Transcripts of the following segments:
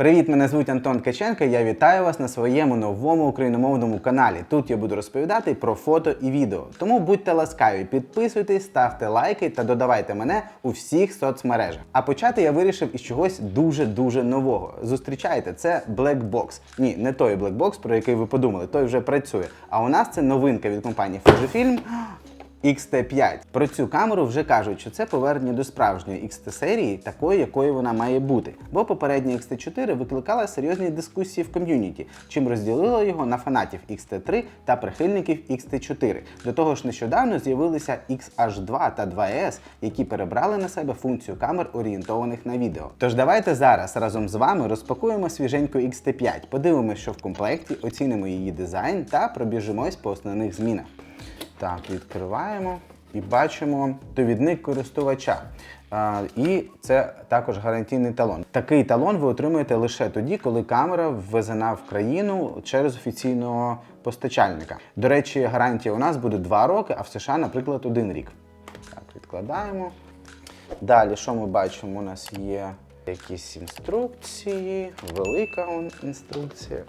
Привіт, мене звуть Антон Ткаченко. Я вітаю вас на своєму новому україномовному каналі. Тут я буду розповідати про фото і відео. Тому будьте ласкаві, підписуйтесь, ставте лайки та додавайте мене у всіх соцмережах. А почати я вирішив із чогось дуже дуже нового. Зустрічайте, це Black Box. Ні, не той Black Box, про який ви подумали, той вже працює. А у нас це новинка від компанії Fujifilm. XT5. Про цю камеру вже кажуть, що це повернення до справжньої XT серії, такої, якою вона має бути. Бо попередня XT4 викликала серйозні дискусії в ком'юніті, чим розділила його на фанатів XT3 та прихильників XT4. До того ж, нещодавно з'явилися XH2 та 2S, які перебрали на себе функцію камер, орієнтованих на відео. Тож давайте зараз разом з вами розпакуємо свіженьку XT5, подивимося, що в комплекті, оцінимо її дизайн та пробіжимось по основних змінах. Так, відкриваємо і бачимо довідник користувача. А, і це також гарантійний талон. Такий талон ви отримуєте лише тоді, коли камера ввезена в країну через офіційного постачальника. До речі, гарантія у нас буде 2 роки, а в США, наприклад, один рік. Так, відкладаємо. Далі, що ми бачимо? У нас є якісь інструкції, велика інструкція.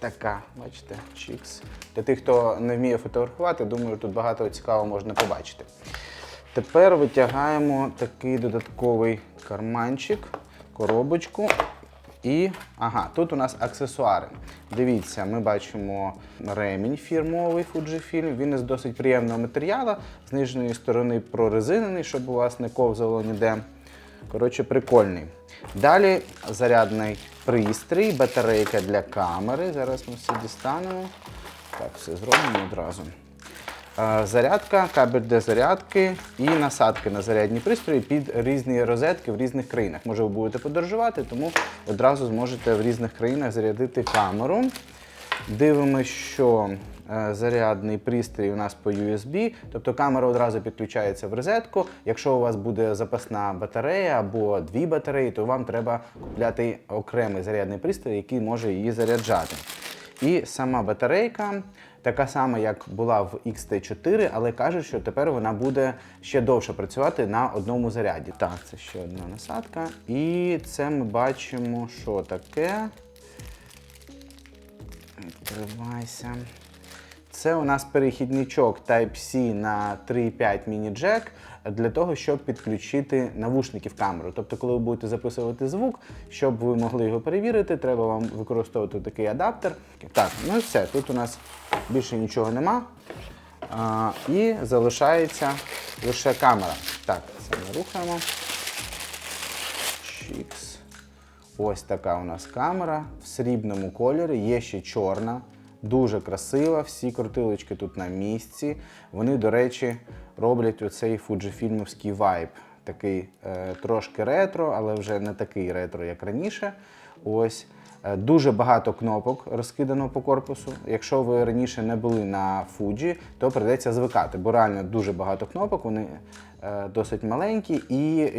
Така, бачите, чікс. Для тих, хто не вміє фотографувати, думаю, тут багато цікавого можна побачити. Тепер витягаємо такий додатковий карманчик, коробочку. І ага, тут у нас аксесуари. Дивіться, ми бачимо ремінь фірмовий Fujifilm. Він із досить приємного матеріалу, з нижньої сторони прорезинений, щоб у вас не ковзало ніде. Коротше, прикольний. Далі зарядний пристрій, батарейка для камери. Зараз ми все дістанемо. Так, все зробимо одразу. Е, Зарядка, кабель для зарядки і насадки на зарядні пристрої під різні розетки в різних країнах. Може, ви будете подорожувати, тому одразу зможете в різних країнах зарядити камеру. Дивимося, що е, зарядний пристрій у нас по USB, тобто камера одразу підключається в розетку. Якщо у вас буде запасна батарея або дві батареї, то вам треба купляти окремий зарядний пристрій, який може її заряджати. І сама батарейка така сама, як була в XT4, але кажуть, що тепер вона буде ще довше працювати на одному заряді. Так, це ще одна насадка. І це ми бачимо, що таке. Відкривайся. Це у нас перехідничок Type-C на 3.5 міні-джек для того, щоб підключити навушники в камеру. Тобто, коли ви будете записувати звук, щоб ви могли його перевірити, треба вам використовувати такий адаптер. Так, ну і все. Тут у нас більше нічого нема. А, і залишається лише камера. Так, це ми рухаємо. Чікс. Ось така у нас камера в срібному кольорі, є ще чорна, дуже красива. Всі крутилочки тут на місці. Вони, до речі, роблять оцей фуджифільмовський вайб. Такий е, трошки ретро, але вже не такий ретро, як раніше. Ось. Е, Дуже багато кнопок розкидано по корпусу. Якщо ви раніше не були на Fuji, то прийдеться звикати, бо реально дуже багато кнопок, вони е, досить маленькі, і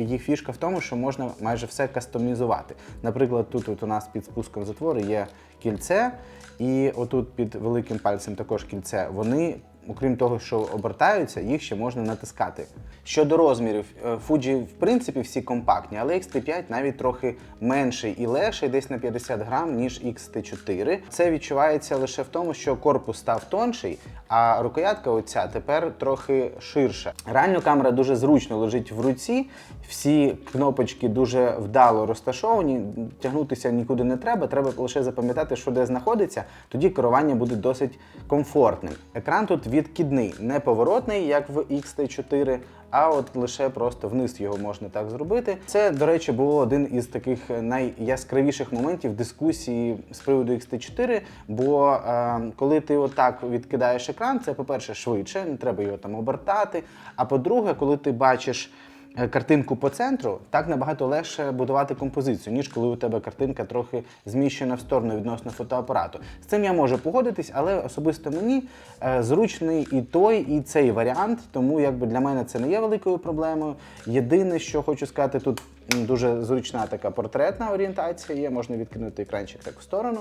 їх фішка в тому, що можна майже все кастомізувати. Наприклад, тут от у нас під спуском затвору є кільце, і отут під великим пальцем також кільце. Вони окрім того, що обертаються, їх ще можна натискати. Щодо розмірів, е, Fuji в принципі всі компактні, але XT5 навіть трохи менший і легший, десь на 50 грам, ніж XT4. Це відчувається лише в тому, що корпус став тонший, а рукоятка оця тепер трохи ширша. Реально камера дуже зручно лежить в руці, всі кнопочки дуже вдало розташовані, тягнутися нікуди не треба, треба лише запам'ятати, що де знаходиться, тоді керування буде досить комфортним. Екран тут відкидний, не поворотний, як в XT4, а от лише просто вниз його можна так зробити. Це, до речі, було один із таких найяскравіших моментів дискусії з приводу XT4, бо е, коли ти отак відкидаєш екран, це, по-перше, швидше, не треба його там обертати. А по-друге, коли ти бачиш картинку по центру, так набагато легше будувати композицію, ніж коли у тебе картинка трохи зміщена в сторону відносно фотоапарату. З цим я можу погодитись, але особисто мені е, зручний і той, і цей варіант, тому якби для мене це не є великою проблемою. Єдине, що хочу сказати, тут дуже зручна така портретна орієнтація є, можна відкинути екранчик так в сторону.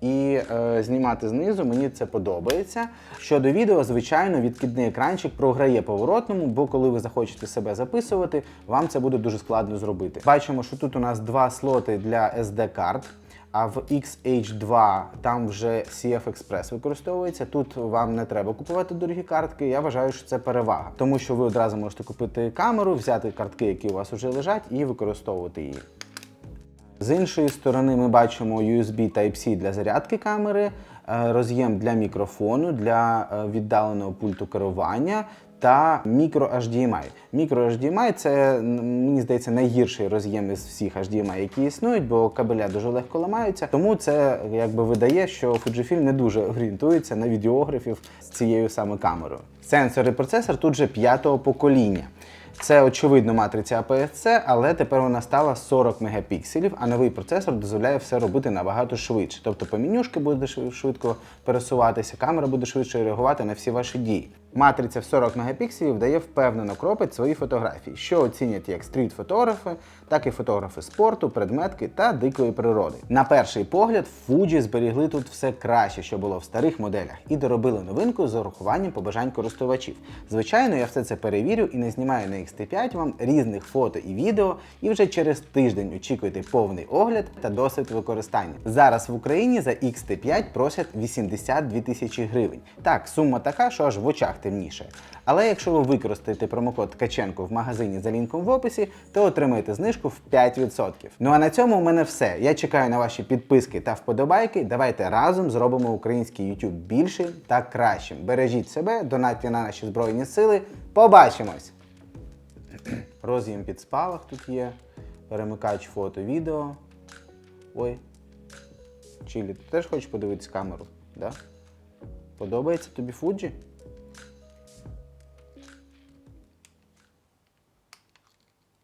І е, знімати знизу. Мені це подобається. Щодо відео, звичайно, відкидний екранчик програє поворотному, бо коли ви захочете себе записувати, вам це буде дуже складно зробити. Бачимо, що тут у нас два слоти для SD-карт. А в XH2 там вже CF Express використовується. Тут вам не треба купувати дорогі картки. Я вважаю, що це перевага, тому що ви одразу можете купити камеру, взяти картки, які у вас вже лежать, і використовувати її. З іншої сторони ми бачимо USB Type-C для зарядки камери, е, роз'єм для мікрофону, для е, віддаленого пульту керування та мікро HDMI. Мікро HDMI це, мені здається, найгірший роз'єм із всіх HDMI, які існують, бо кабеля дуже легко ламаються. Тому це якби видає, що Fujifilm не дуже орієнтується на відеографів з цією саме камерою. Сенсор і процесор тут же п'ятого покоління. Це очевидно матриця APS-C, але тепер вона стала 40 мегапікселів, а новий процесор дозволяє все робити набагато швидше. Тобто по менюшки буде швид- швидко пересуватися, камера буде швидше реагувати на всі ваші дії. Матриця в 40 мегапікселів дає впевнено кропить свої фотографії, що оцінять як стріт-фотографи, так і фотографи спорту, предметки та дикої природи. На перший погляд, Fuji зберігли тут все краще, що було в старих моделях, і доробили новинку з урахуванням побажань користувачів. Звичайно, я все це перевірю і не знімаю на X-T5 вам різних фото і відео, і вже через тиждень очікуйте повний огляд та досвід використання. Зараз в Україні за X-T5 просять 82 тисячі гривень. Так, сума така, що аж в очах темніше. Але якщо ви використаєте промокод Ткаченко в магазині за лінком в описі, то отримаєте знижку в 5%. Ну а на цьому у мене все. Я чекаю на ваші підписки та вподобайки. Давайте разом зробимо український YouTube більшим та кращим. Бережіть себе, донатьте на наші збройні сили. Побачимось! Роз'єм під спалах тут є, перемикач фото, відео. Ой. Чилі, ти теж хочеш подивитись камеру? Да? Подобається тобі Фуджі?